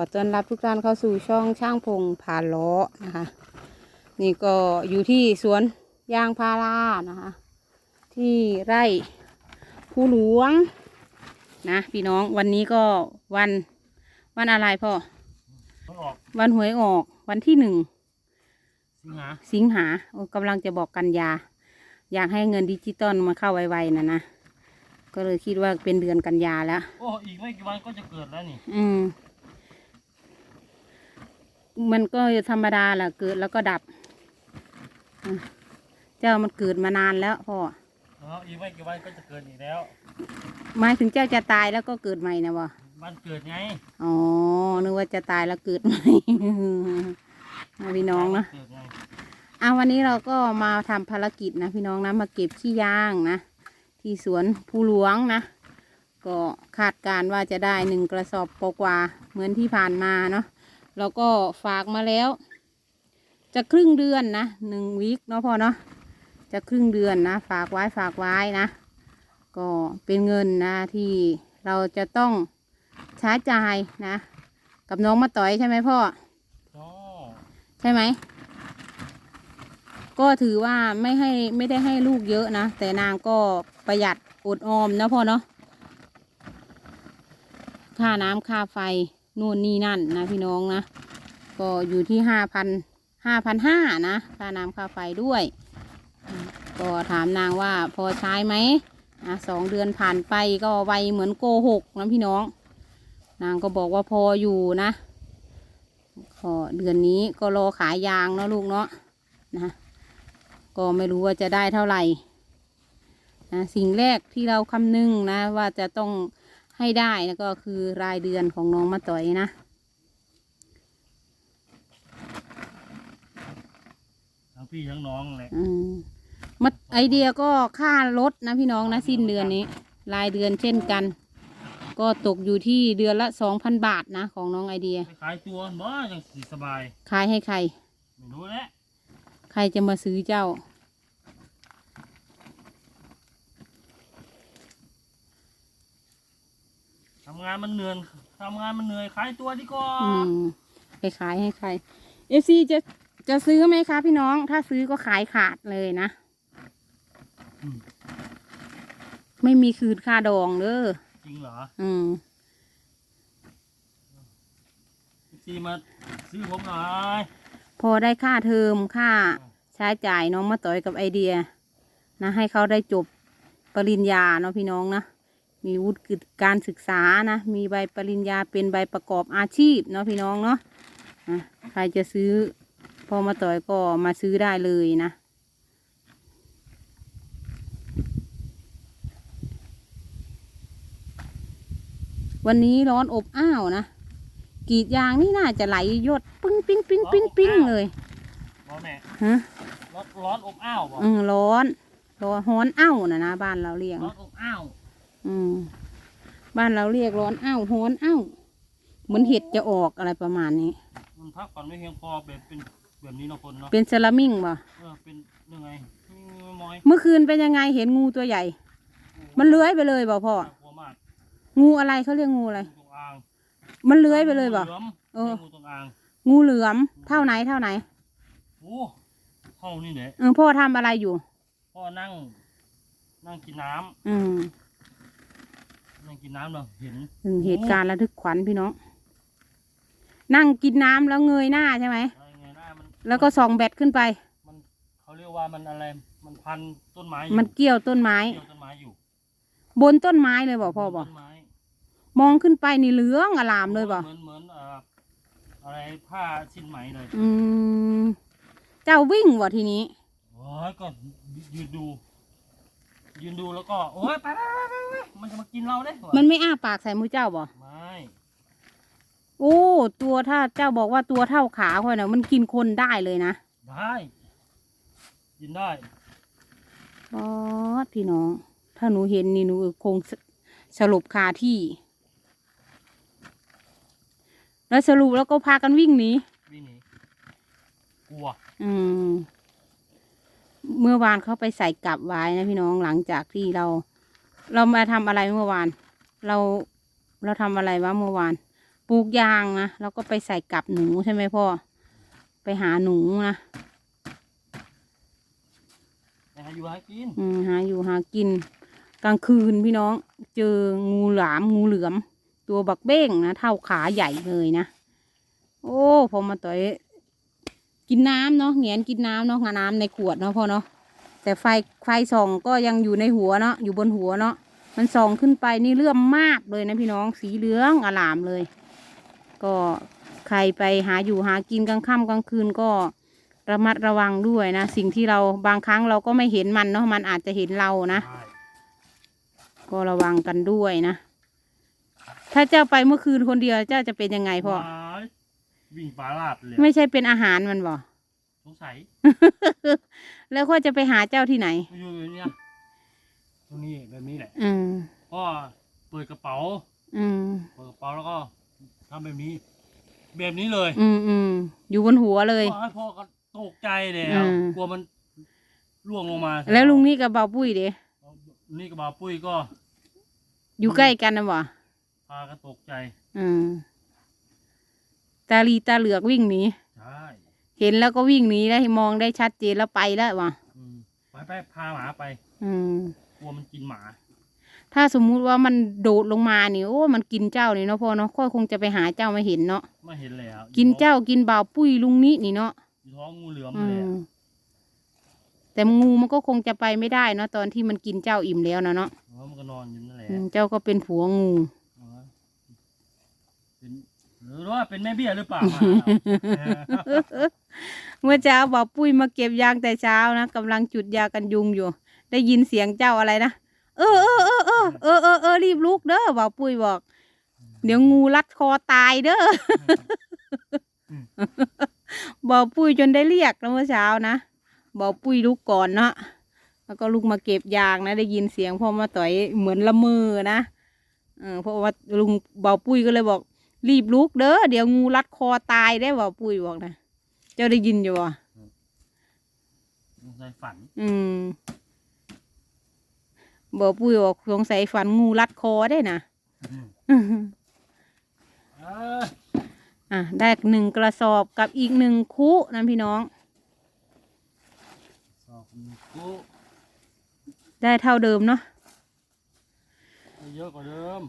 อต้อนรับทุกท่านเข้าสู่ช่องช่างพงพาล้อนะคะ นี่ก็อยู่ที่สวนยางพารานะคะ ที่ไร่ภูหลวงนะพี่น้องวันนี้ก็วันวันอะไรพ่อต้องออกวันหวยออกวันที่หนึ่งสิงหาสิงหาโอ้กำลังจะบอกกันยา อยากให้เงินดิจิตอลมาเข้าไวๆนะนะก็เลยคิดว่าเป็นเดือนกันยาแล้วโอ้อีกไม่กี่วันก็จะเกิดแล้วนี่ อืม มันก็ธรรมดาแหละเกิดแล้วก็ดับอืมเจ้ามันเกิดมานานแล้วพ่อแล้วอีกไม่กี่วันก็จะเกิดอีกแล้วหมายถึงเจ้าจะตายแล้วก็เกิดใหม่นะวะวันเกิดไงอ๋อนึกว่าจะตายแล้วเกิดใหม่นะพี่น้องนะวัเกิดไงอะวันนี้เราก็มาทำภารกิจนะพี่น้องนะมาเก็บขี้ยางนะที่สวนภูหลวงนะก็คาดการณ์ว่าจะได้หนึ่งกระสอบกว่าๆเหมือนที่ผ่านมาเนาะ แล้วก็ฝากมาแล้ว จะครึ่งเดือนนะหนึ่งวีคเนาะพ่อเนาะจะครึ่งเดือนนะ ฝากไว้ฝากไว้นะ ก็เป็นเงินนะที่เราจะต้องใช้จ่ายนะ กับน้องมาต่อยใช่ไหมพ่ออ๋อใช่ไหมก็ถือว่าไม่ให้ไม่ได้ให้ลูกเยอะนะ แต่นางก็ประหยัดอดออมนะพ่อเนาะค่าน้ำค่าไฟ นู่นนี่นั่นนะพี่น้องนะ ก็อยู่ที่ห้าพันห้าพันห้านะค่าน้ำค่าไฟด้วย ก็ถามนางว่าพอใช้ไหมอะสองเดือนผ่านไปก็ไวเหมือนโกหกนะพี่น้อง นางก็บอกว่าพออยู่นะก็เดือนนี้ก็รอขายยางเนาะลูกเนาะนะก็ไม่รู้ว่าจะได้เท่าไหร่นะสิ่งแรกที่เราคำนึงนะว่าจะต้อง ให้ได้นะก็คือรายเดือนของน้องมาต่อยนะ ทั้งพี่ทั้งน้องแหละอืมมาไอเดียก็ค่ารถนะพี่น้องนะสิ้นเดือนนี้ รายเดือนเช่นกัน ก็ตกอยู่ที่เดือนละสองพันบาทนะ ของน้องไอเดีย ไปขายตัวบ่ยังสิสบายขายให้ใคร ไม่รู้แหละ ใครจะมาซื้อเจ้าำงานมันเหนื่อยทำงานมันเหนื่อยขายตัวดีกว่าอืมไปขายให้ใครเอฟซีจะจะซื้อไหมคะพี่น้อง ถ้าซื้อก็ขายขาดเลยนะอืมไม่มีคืนค่าดองเด้อจริงเหรออืมซีมาซื้อผมหน่อยพอได้ค่าเทอมค่าใช้จ่ายน้องมาต่อยกับไอเดีย นะ ให้เขาได้จบปริญญาเนาะพี่น้องนะ มีวุฒิการศึกษานะ มีใบปริญญาเป็นใบประกอบอาชีพเนาะพี่น้องเนาะอะใครจะซื้อพอมาต่อยก็มาซื้อได้เลยนะวันนี้ร้อนอบอ้าวนะกรีดยางนี่น่าจะไหลหยดปึ้งปิ้งปิ้งปิ้งปิ้งเลยร้อนแน่ฮะร้อนร้อนอบอ้าวบ่อืมร้อนร้อนฮ้อนอ้าวนะนะบ้านเราเรียกร้อนอบอ้าว อืมบ้านเราเรียกร้อนอ้าวฮ้อนอ้าวเหมือนเห็ดจะออกอะไรประมาณนี้ มันพักผ่อนไม่เพียงพอแบบเป็นแบบนี้เนาะคนเนาะเป็นเซรามิงป่ะเออเป็นยังไงมีมอยเมื่อคืนเป็นยังไงเห็นงูตัวใหญ่ มันเลื้อยไปเลยบ่พ่อน่ากลัวมากงูอะไรเขาเรียกงูอะไรงูจงอางมันเลื้อยไปเลยบ่งูหอมเออ งูจงอางงูเหลือม เท่าไหนเท่าไหนโอ้เท่านี่แหละเออพ่อทำอะไรอยู่ พ่อนั่ง นั่งกินน้ำอืม นั่งกินน้ำเราเห็นถึงเหตุการณ์ระทึกขวัญพี่น้อง นั่งกินน้ำแล้วเงยหน้าใช่ไหม อะไรไงหน้ามันแล้วก็ส่องแบตขึ้นไป มันเขาเรียกว่ามันอะไร มันพันต้นไม้อยู่มันเกี่ยวต้นไม้ เกี่ยวต้นไม้อยู่บนต้นไม้เลยบอกพ่อบอกต้นไม้มองขึ้นไปนี่เหลืองอลามเลยบอกเหมือนเหมือนเอ่ออะไรผ้าชิ้นไหมเลยอืมเจ้าวิ่งวะทีนี้ โอ้ยก็ยืนดู ยืนดูแล้วก็โอ้ยไปไปไปไปไปมันจะมากินเราเด้มันไม่อ้าปากใส่มือเจ้าบ่ไม่โอ้ตัวถ้าเจ้าบอกว่าตัวเท่าขาค่อยนะมันกินคนได้เลยนะได้กินได้อ๋อพี่น้อง ถ้าหนูเห็นนี่หนูคงสสรุปคาที่ แล้วสรุปแล้วก็พากันวิ่งหนีวิ่งหนีกลัว อืม เมื่อวานเขาไปใส่กลับไว้นะพี่น้องหลังจากที่เรา เรามาทำอะไรเมื่อวาน เราเราทำอะไรวะเมื่อวาน ปลูกยางนะแล้วก็ไปใส่กับหนูใช่ไหมพ่อ ไปหาหนูนะไปหาอยู่หากินอืมหาอยู่หากิน กลางคืนพี่น้อง เจองูหลามงูเหลือม ตัวบักเบ้งนะเท่าขาใหญ่เลยนะ โอ้พอมาต่อย กินน้ำเนาะแงนกินน้ำเนาะน้ำในขวดเนาะพ่อเนาะแต่ไฟไฟส่องก็ยังอยู่ในหัวเนาะอยู่บนหัวเนาะมันส่องขึ้นไปนี่เลื่อมมากเลยนะพี่น้องสีเหลืองอลามเลย ก็ใครไปหาอยู่หากินกลางค่ำกลางคืนก็ระมัดระวังด้วยนะ สิ่งที่เราบางครั้งเราก็ไม่เห็นมันเนาะมันอาจจะเห็นเรานะใช่ก็ระวังกันด้วยนะ ถ้าเจ้าไปเมื่อคืนคนเดียวเจ้าจะเป็นยังไงพ่อ ว้ายวิ่งปลาลาดเลยไม่ใช่เป็นอาหารมันบ่สงสัย แล้วก็จะไปหาเจ้าที่ไหนอยู่เนี่ยตรงนี้แบบนี้แหละอืมก็เปิดกระเป๋า อืมเปิดกระเป๋าแล้วก็ทำแบบนี้ แบบนี้เลยอืมอืมอยู่บนหัวเลยว้ายพ่อก็ตกใจแล้อืวมกลัวมันร่วงลงมาแล้วลุงนี่กับเบาปุ้ยเด้นี่กับบาวปุ้ยก็อยู่ใกล้กันนะบ่พากันตกใจ อืม ตาลีตาเหลือกวิ่งหนีใช่เห็นแล้วก็วิ่งหนีได้มองได้ชัดเจนแล้วไปแล้วว่ะอืมไปไปพาหมาไปอืม กลัวมันกินหมา ถ้าสมมุติว่ามันโดดลงมานี่โอ้ มันกินเจ้านี่เนาะพ่อเนาะค่อยคงจะไปหาเจ้าไม่เห็นเนาะไม่เห็นแล้วกินเจ้ากินบ่าวปุ้ยลุงนี้นี่เนาะอยู่ท้องงูเหลือมอืเลยมอะแต่งูมันก็คงจะไปไม่ได้เนาะตอนที่มันกินเจ้าอิ่มแล้วนะเนาะแล้วมันก็นอนอยู่นั่นแหละอืมเจ้าก็เป็นผัวงูเอาวะเป็น หรือว่าเป็นแม่เบี้ยหรือเปล่า เมื่อเช้าบ่าวปุ้ยมาเก็บยางแต่เช้านะกำลังจุดยากันยุงอยู่ ได้ยินเสียงเจ้าอะไรนะเออเออเออเออเออเออเออรีบลุกเด้อบ่าวปุ้ยบอก เดี๋ยวงูรัดคอตายเด้อบ่าวปุ้ยจนได้เรียกแล้วเมื่อเช้านะบ่าวปุ้ยลุกก่อนเนาะแล้วก็ลุกมาเก็บยางนะ ได้ยินเสียงพ่อมาต่อยเหมือนละมือนะเออเพราะว่าลุงบ่าปุ้ยก็เลยบอก รีบลุกเด้อเดี๋ยวงูรัดคอตายได้บ่าวปุ้ยบอกนะเจ้าได้ยินอยู่บ่ในฝัน อืมบ่าวปุ้ยบอกสงสัยฝันงูรัดคอได้นะเอออะได้หนึ่งกระสอบกับอีกหนึ่งคุนะพี่น้องสอบหนึ่งกูได้เท่าเดิมเนาะเยอะกว่าเดิม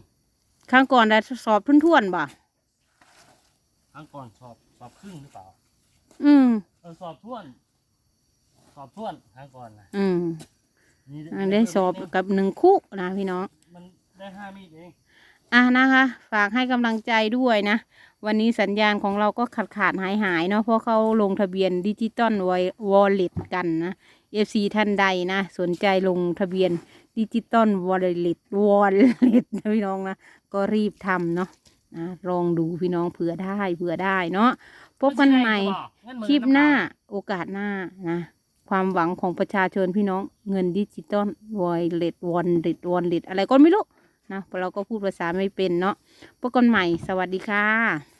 ครั้งก่อนได้สอบทุ่นๆบ่ ครั้งก่อนสอบสอบครึ่งหรือเปล่าอืมเออสอบท่วน สอบท่วนครั้งก่อนนะอืมนี่อะได้สอบกับหนึ่งคุนะพี่น้อง มันได้ห้ามีดเองอะนะคะ ฝากให้กำลังใจด้วยนะ วันนี้สัญญาณของเราก็ขาดขาดหายหายๆเนาะเพราะเขาลงทะเบียนดิจิตอลวอลเล็ตกันนะเอฟซีท่านใดนะ สนใจลงทะเบียนดิจิตอลวอลเล็ตวอลเล็ตนะพี่น้องนะ ก็รีบทำเนาะ นะลองดูพี่น้องเผื่อได้เผื่อได้เนาะพบกันใหม่งั้นเหมือนคลิปหน้าำเปล่โอกาสหน้านะความหวังของประชาชนพี่น้องเงินดิจิตอลวอลเล็ตวอลเล็ตวอลเล็ตอะไรก็ไม่รู้นะเพราะเราก็พูดภาษาไม่เป็นเนาะพบกันใหม่สวัสดีค่ะ